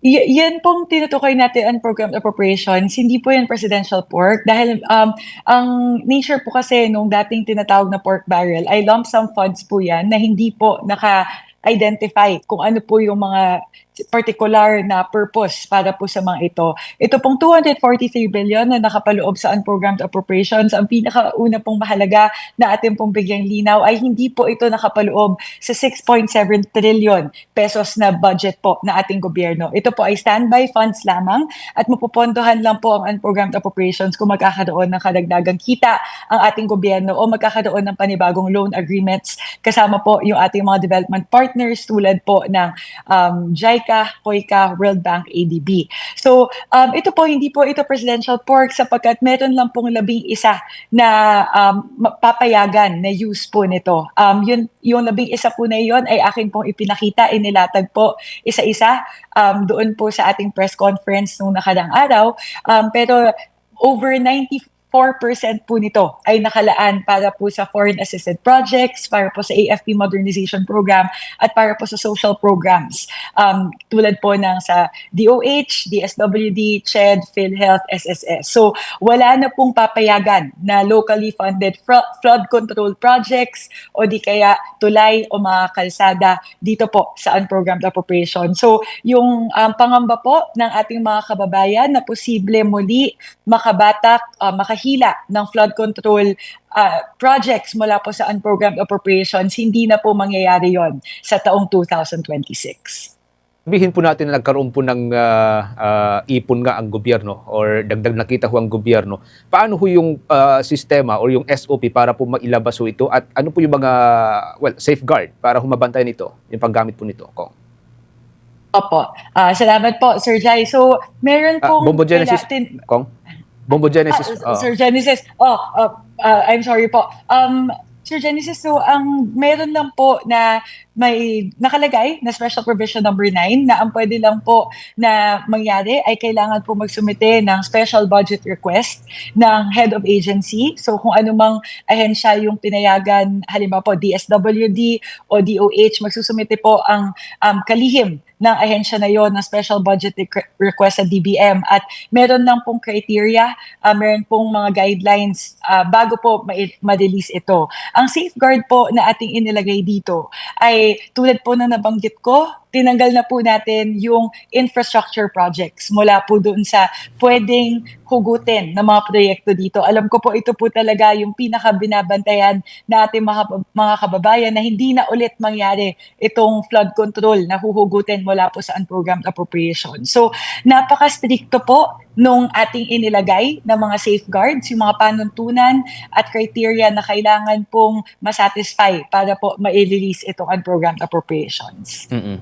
Y- yan pong tinutukoy natin unprogrammed appropriations, hindi po yan presidential pork dahil um, ang nature po kasi nung dating tinatawag na pork barrel ay lump sum funds po yan na hindi po naka-identify kung ano po yung mga particular na purpose para po sa mga ito. Ito pong 243 billion na nakapaloob sa unprogrammed appropriations, ang pinakauna pong mahalaga na ating pong bigyang linaw ay hindi po ito nakapaloob sa 6.7 trillion pesos na budget po na ating gobyerno. Ito po ay standby funds lamang at mapupondohan lang po ang unprogrammed appropriations kung magkakaroon ng kadagdagang kita ang ating gobyerno o magkakaroon ng panibagong loan agreements kasama po yung ating mga development partners tulad po ng um, JICA, COICA, World Bank, ADB. So um, ito po hindi po ito presidential pork sapagkat meron lang pong labing isa na um, papayagan na use po nito. Um, yun, yung labing isa po na yon ay akin pong ipinakita, inilatag po isa-isa um, doon po sa ating press conference nung nakadang araw. Um, pero over 94% po nito ay nakalaan para po sa foreign assisted projects, para po sa AFP modernization program, at para po sa social programs. Um, tulad po ng sa DOH, DSWD, CHED, PhilHealth, SSS. So wala na pong papayagan na locally funded flood control projects o di kaya tulay o mga kalsada dito po sa unprogrammed appropriation. So yung um, pangamba po ng ating mga kababayan na posible muli makabatak, uh, makahila ng flood control uh, projects mula po sa unprogrammed appropriations, hindi na po mangyayari yon sa taong 2026. Sabihin po natin na nagkaroon po ng ah, ah, ipon nga ang gobyerno or dagdag nakita ho ang gobyerno. Paano ho yung ah, sistema or yung SOP para po mailabas ho ito at ano po yung mga well safeguard para humabantay nito yung paggamit po nito? Kong. Opo. Ah, salamat po, Sir Jai. So, meron pong... Bombo Genesis, tin- Kong? Bombo Genesis. Ah, oh. Sir Genesis. Oh, uh, uh, I'm sorry po. Um, Sir Genesis, so ang meron lang po na may nakalagay na special provision number 9 na ang pwede lang po na mangyari ay kailangan po magsumite ng special budget request ng head of agency. So kung anumang ahensya yung pinayagan, halimbawa po DSWD o DOH, magsusumite po ang um, kalihim ng ahensya na yon ng special budget requ- request sa DBM at meron lang pong criteria, uh, meron pong mga guidelines uh, bago po ma- ma-release ito. Ang safeguard po na ating inilagay dito ay tulad po na nabanggit ko, tinanggal na po natin yung infrastructure projects mula po doon sa pwedeng hugutin ng mga proyekto dito. Alam ko po ito po talaga yung pinaka-binabantayan na ating mga, mga kababayan na hindi na ulit mangyari itong flood control na huhugutin mula po sa unprogrammed appropriation. So, napaka-stricto po nung ating inilagay na mga safeguards, yung mga panuntunan at criteria na kailangan pong masatisfy para po ma-release itong unprogrammed appropriations. Mm-mm.